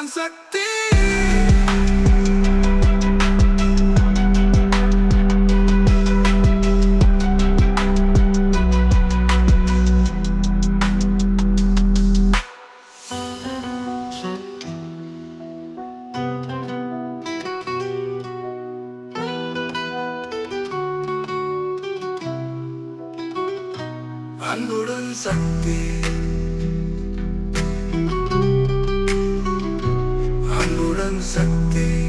அன்புடன் சக்தி அன்புடன் சக்தி. சக்தி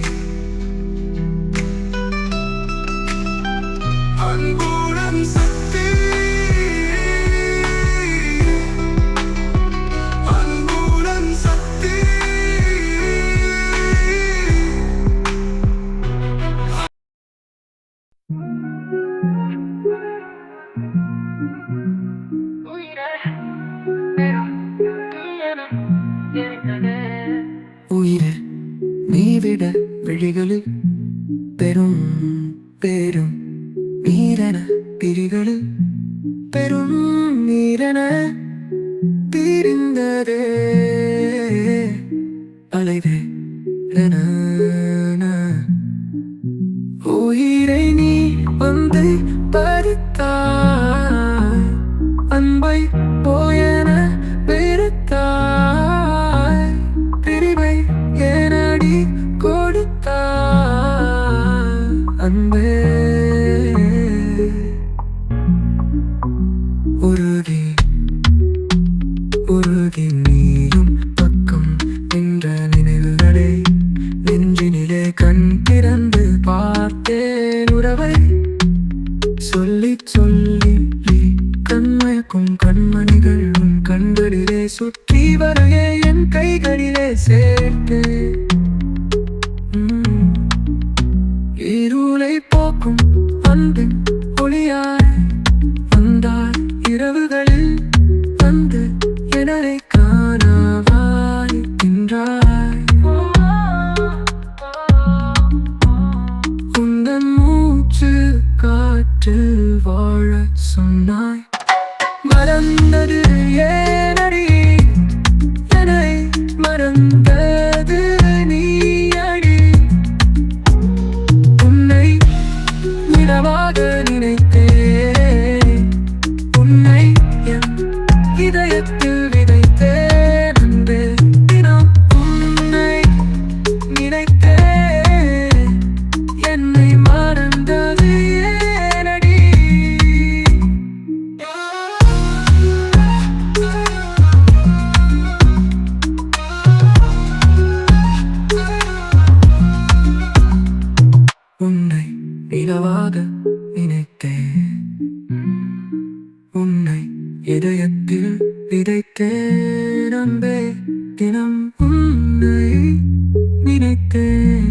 நீவிட விழிகளில் பெரும் பெரும் நீரென பிரிகளில் பெரும் நீரென பிரிந்ததே. அலைவே உயிரை நீ வந்து பறித்தாய். ஏனடி கொடுத்தாய் அன்பே. உருகி உருகி நீயும் பக்கம் நின்ற நினைவு நடை நெஞ்சினிலே கண் திறந்து பார்த்தேன் உறவை. சொல்லி சொல்லி கண்மயக்கும் கண்மணிகள் உன் கண்களிலே சுற்றி night. இதயத்தில் விதைத்தேன் அன்பே தினம் உன்னை நினைத்தேன்.